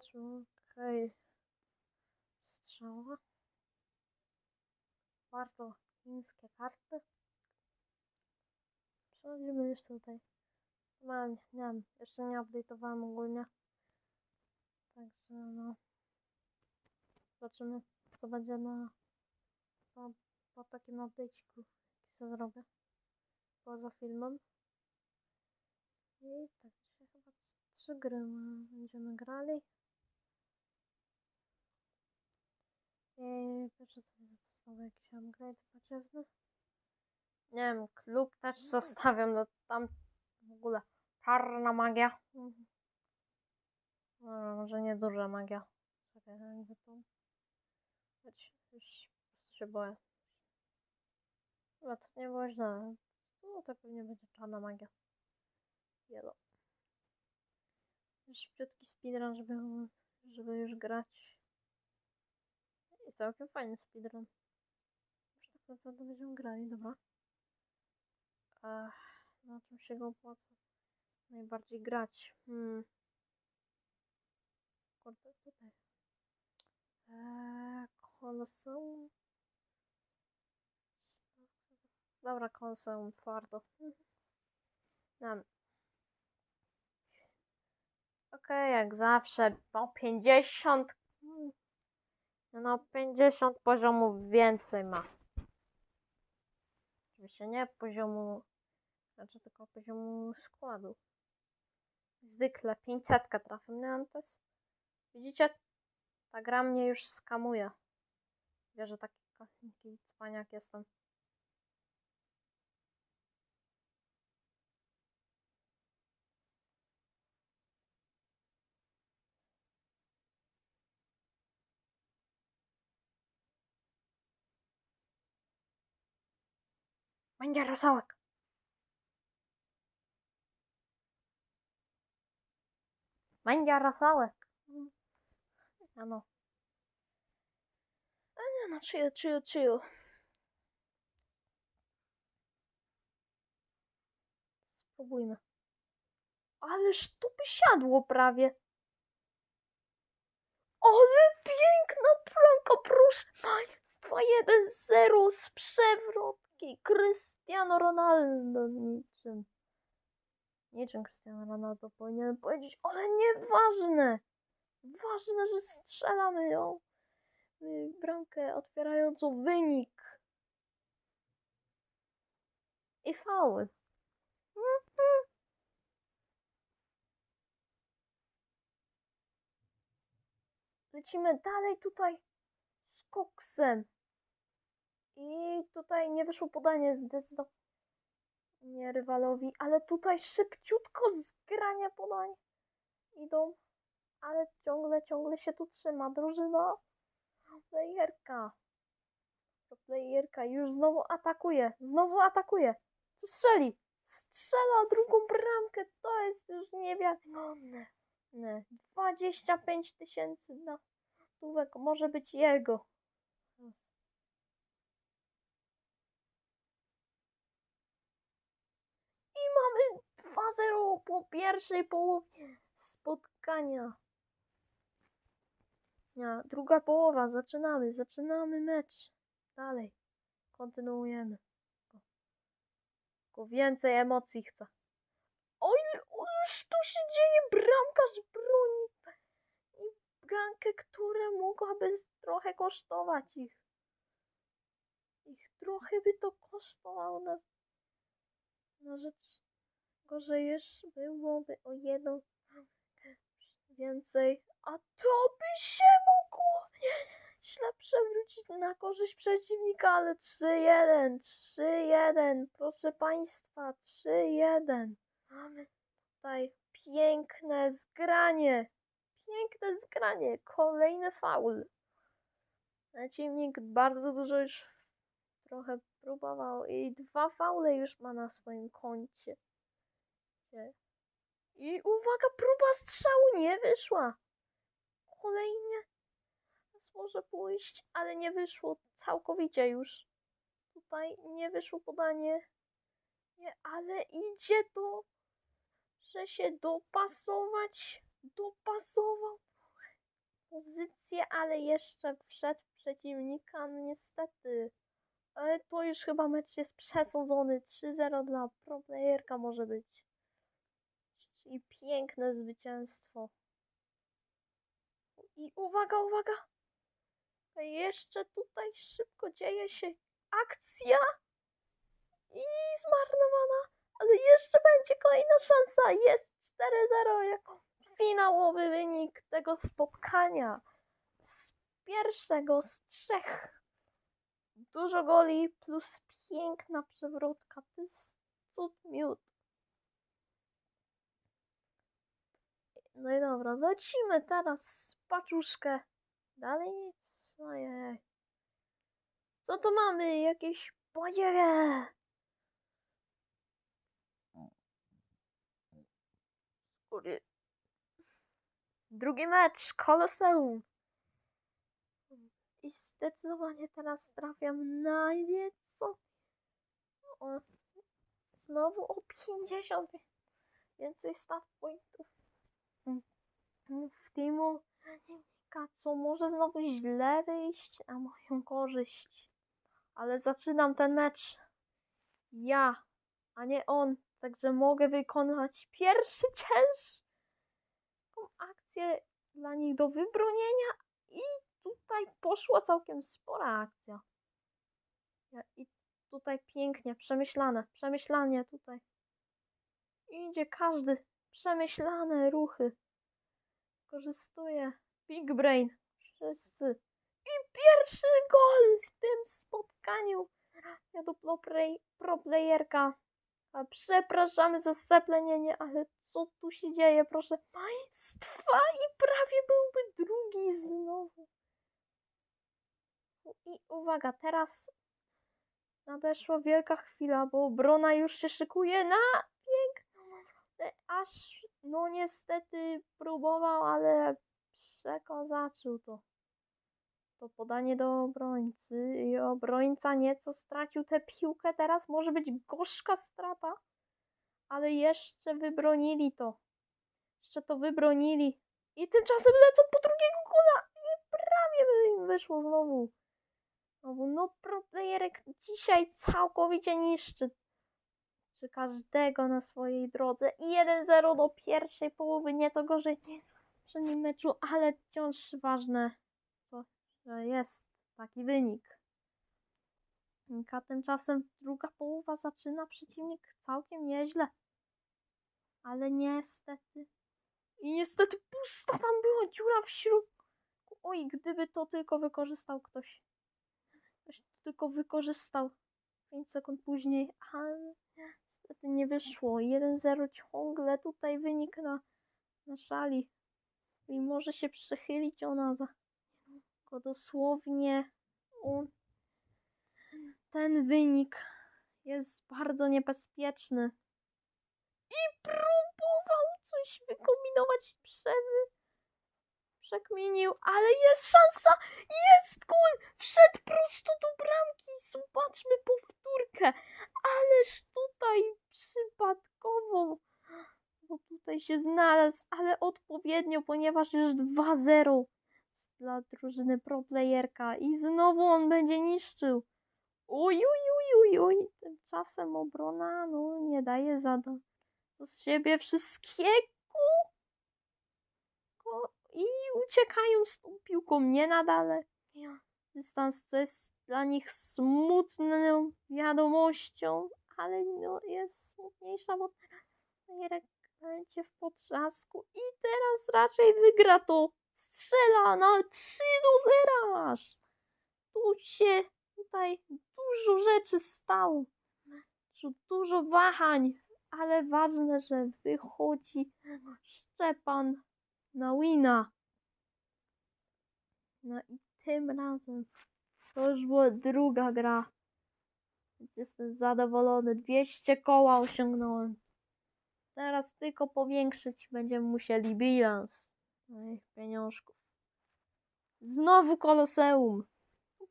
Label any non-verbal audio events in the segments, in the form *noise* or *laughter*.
Zobaczmy. Okej. Strzała. Bardzo chińskie karty. Przechodzimy już tutaj. Normalnie, nie wiem, jeszcze nie update'owałem ogólnie. Także no. Zobaczymy, co będzie na po, po takim update'iku, jaki sobie zrobię. Poza filmem. I tak, dzisiaj chyba trzy gry ma- będziemy grali. I pierwsze sobie znowu jakiś upgrade płaciewny. Nie wiem, klub też zostawiam, no tam w ogóle czarna magia. Mhm. No, może nie duża magia. Czekaj, jakby tu. Chodź, już się boję. Chyba to nie było źle. No to pewnie będzie czarna magia. Yellow. Szybciutki speedrun, żeby, żeby już grać. Całkiem fajny speedrun. Już tak naprawdę będziemy grali, dobra. Ech, na czym się go opłaca najbardziej grać? Hmm. Kurde, tutaj. Eee, koloseum. Dobra, koloseum, twardo. Nie wiem. Okej, jak zawsze, po 50. No, 50 poziomów więcej ma. Oczywiście nie poziomu, znaczy tylko poziomu składu. Zwykle 500 trafię, to jest... Widzicie? Ta gra mnie już skamuje. Wie, że taki, taki cwaniak jestem. Będzie rosołek. Będzie rosołek. A no. A nie no, chill, chill, chill. Spróbujmy. Ależ tu by siadło prawie. Ale piękna bramka, proszę Państwa. 1-0 z przewrotki. Cristiano Ronaldo niczym. Niczym Cristiano Ronaldo powinien powiedzieć, ale nieważne. Ważne, że strzelamy ją. y, Bramkę otwierającą wynik. I faul. Lecimy dalej tutaj z koksem. I tutaj nie wyszło podanie zdecydowanie rywalowi, ale tutaj szybciutko zgrania podań idą, ale ciągle, ciągle się tu trzyma drużyna. Playerka. Playerka już znowu atakuje, znowu atakuje. Co strzeli? Strzela drugą bramkę, to jest już niewiarygodne. Nie. 25 tysięcy na stówek może być jego. I mamy 2-0 po pierwszej połowie spotkania. Druga połowa, zaczynamy, zaczynamy mecz. Dalej, kontynuujemy. Tylko więcej emocji chcę. Oj, ależ tu się dzieje, bramkarz broni i bramkę, która mogłaby trochę kosztować ich. Ich trochę by to kosztowało na, na rzecz gorzej już byłoby o jedną więcej, a to by się mogło źle przewrócić na korzyść przeciwnika, ale 3-1, 3-1, proszę Państwa, 3-1. Mamy tutaj piękne zgranie. Piękne zgranie. Kolejny faul. Przeciwnik bardzo dużo już trochę próbował i dwa faule już ma na swoim koncie. I uwaga, próba strzału nie wyszła. Kolejnie raz może pójść, ale nie wyszło całkowicie już. Tutaj nie wyszło podanie. Nie, ale idzie to, że się dopasować. Dopasował. pozycję, ale jeszcze wszedł przeciwnika, no niestety. Ale to już chyba mecz jest przesądzony. 3-0 dla pro może być. Czyli piękne zwycięstwo. I uwaga, uwaga! Jeszcze tutaj szybko dzieje się akcja i zmarnowana, ale jeszcze będzie kolejna szansa. Jest 4-0 jako finałowy wynik tego spotkania. Z pierwszego z trzech. Dużo goli plus piękna przewrotka. To jest cud miód. No i dobra, lecimy teraz z paczuszkę. Dalej nic. Ojej. Co tu mamy? Jakieś bajere. Kurde. Drugi mecz, Koloseum. I zdecydowanie teraz trafiam na nieco. O, znowu o 50 więcej start pointów. W teamu co może znowu źle wyjść na moją korzyść. Ale zaczynam ten mecz ja, a nie on. Także mogę wykonać pierwszy *laughs* ciężką akcję dla nich do wybronienia i tutaj poszła całkiem spora akcja. Ja- I tutaj pięknie, przemyślane, przemyślanie tutaj. Idzie każdy, przemyślane ruchy. Korzystuje Big Brain, wszyscy. I pierwszy gol w tym spotkaniu. Ja do play, pro playerka. A przepraszamy za zaplenienie, ale co tu się dzieje, proszę państwa? I prawie byłby drugi znowu. I uwaga, teraz nadeszła wielka chwila, bo obrona już się szykuje na piękną Aż, no niestety próbował, ale przekozaczył to. To podanie do obrońcy i obrońca nieco stracił tę piłkę. Teraz może być gorzka strata, ale jeszcze wybronili to. Jeszcze to wybronili. I tymczasem lecą po drugiego gola i prawie by im wyszło znowu. Znowu, no pro playerek dzisiaj całkowicie niszczy czy każdego na swojej drodze. I 1-0 do pierwszej połowy, nieco gorzej niż w meczu, ale wciąż ważne to, że jest taki wynik. A tymczasem druga połowa zaczyna przeciwnik całkiem nieźle. Ale niestety. I niestety pusta tam była dziura w środku. Oj, gdyby to tylko wykorzystał ktoś. Ktoś to tylko wykorzystał. 5 sekund później, ale niestety nie wyszło. 1-0 ciągle tutaj wynik na, na szali. I może się przechylić ona za tylko dosłownie u- ten wynik jest bardzo niebezpieczny. I próbował coś wykombinować przewy. Przekminił, ale jest szansa! Jest gol! Wszedł prosto do bramki. Zobaczmy powtórkę. Ależ tutaj przypadkowo, bo tutaj się znalazł, ale odpowiednio, ponieważ już 2-0 dla drużyny pro playerka i znowu on będzie niszczył. Uj, uj, uj, uj, uj. Tymczasem obrona no, nie daje zadań z siebie wszystkiego Ko- i uciekają z tą piłką nie nadal. Dystans to jest dla nich smutną wiadomością, ale no, jest smutniejsza, bo Jerek będzie w potrzasku i teraz raczej wygra to. Strzela na 3 do 0 aż. Tu się tutaj dużo rzeczy stało. Dużo wahań, ale ważne, że wychodzi Szczepan na wina. No i tym razem to już była druga gra. Więc jestem zadowolony. 200 koła osiągnąłem. Teraz tylko powiększyć będziemy musieli bilans moich pieniążków. Znowu koloseum.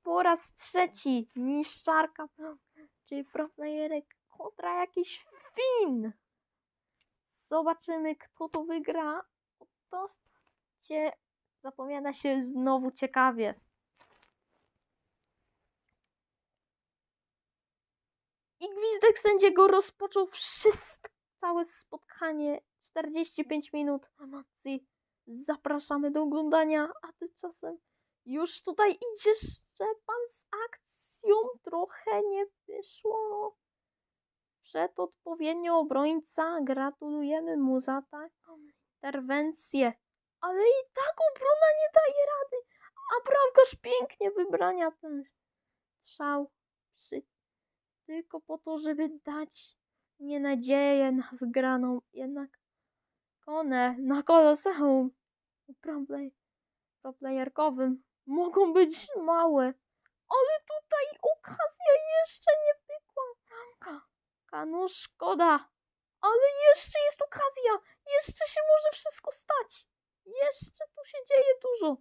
Po raz trzeci niszczarka, *gasps* czyli proplayerek kontra jakiś Fin. Zobaczymy, kto tu wygra. To cię zapowiada się znowu ciekawie. I gwizdek sędziego rozpoczął wszystko, całe spotkanie. 45 minut emocji. Zapraszamy do oglądania, a tymczasem już tutaj idzie Szczepan z akcją. Trochę nie wyszło. Przed odpowiednio obrońca. Gratulujemy mu za taką interwencję. Ale i tak obrona nie daje rady. A bramkarz pięknie wybrania ten strzał. Przy... Tylko po to, żeby dać nie nadzieję na wygraną. Jednak Kone na Koloseum proplay, proplayerkowym mogą być małe. Ale tutaj okazja jeszcze nie pykła. Bramka. Kanu szkoda. Ale jeszcze jest okazja. Jeszcze się może wszystko stać. Jeszcze tu się dzieje dużo.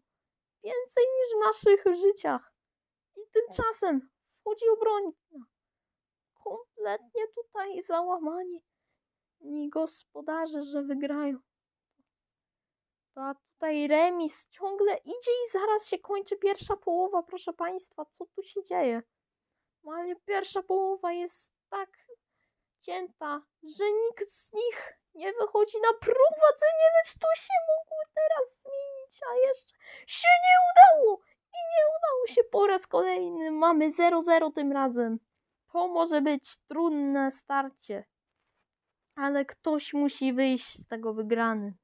Więcej niż w naszych życiach. I tymczasem wchodzi obrońca. Kompletnie tutaj załamani. I gospodarze, że wygrają. To a tutaj remis ciągle idzie i zaraz się kończy pierwsza połowa, proszę Państwa. Co tu się dzieje? No ale pierwsza połowa jest tak cięta, że nikt z nich nie wychodzi na prowadzenie, lecz to się mogło teraz zmienić, a jeszcze się nie udało i nie udało się po raz kolejny. Mamy 0-0 tym razem. To może być trudne starcie, ale ktoś musi wyjść z tego wygrany.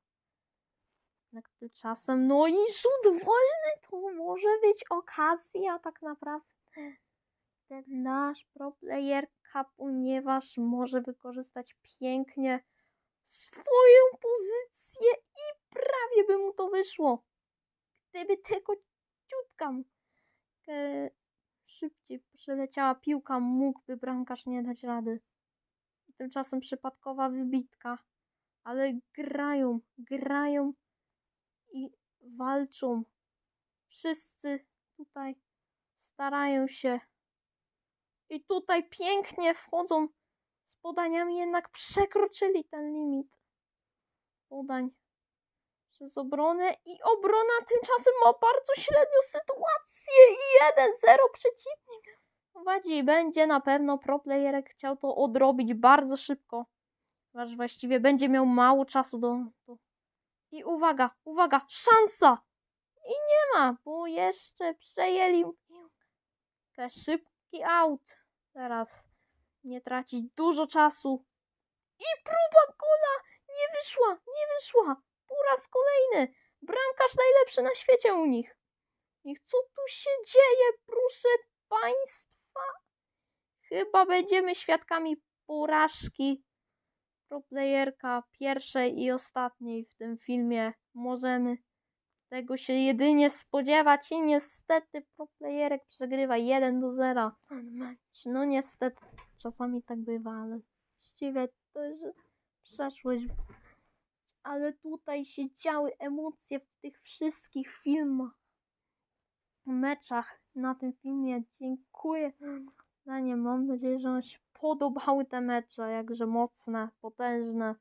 Jednak tymczasem, no i rzut wolny to może być okazja tak naprawdę dla proplayerka, ponieważ może wykorzystać pięknie swoją pozycję i prawie by mu to wyszło. Gdyby tylko ciutka e, szybciej przeleciała piłka, mógłby bramkarz nie dać rady. Tymczasem przypadkowa wybitka. Ale grają, grają i walczą. Wszyscy tutaj starają się. I tutaj pięknie wchodzą z podaniami, jednak przekroczyli ten limit podań przez obronę i obrona tymczasem ma bardzo średnią sytuację i 1-0 przeciwnik prowadzi i będzie na pewno proplayerek chciał to odrobić bardzo szybko, ponieważ właściwie będzie miał mało czasu do... I uwaga, uwaga, szansa! I nie ma, bo jeszcze przejęli piłkę. Szybki out. Teraz nie tracić dużo czasu. I próba gola nie wyszła, nie wyszła. Po raz kolejny. Bramkarz najlepszy na świecie u nich. I co tu się dzieje, proszę państwa? Chyba będziemy świadkami porażki proplayerka pierwszej i ostatniej w tym filmie. Możemy tego się jedynie spodziewać i niestety proplayerek przegrywa 1 do 0. No niestety, czasami tak bywa, ale właściwie to jest przeszłość. Ale tutaj się działy emocje w tych wszystkich filmach, meczach na tym filmie. Dziękuję za nie. Mam nadzieję, że się podobały te mecze, jakże mocne, potężne.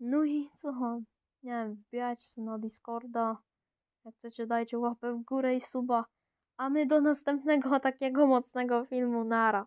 No i co? Nie wiem, wbijajcie się na Discorda. Jak chcecie, dajcie łapę w górę i suba. A my do następnego takiego mocnego filmu. Nara.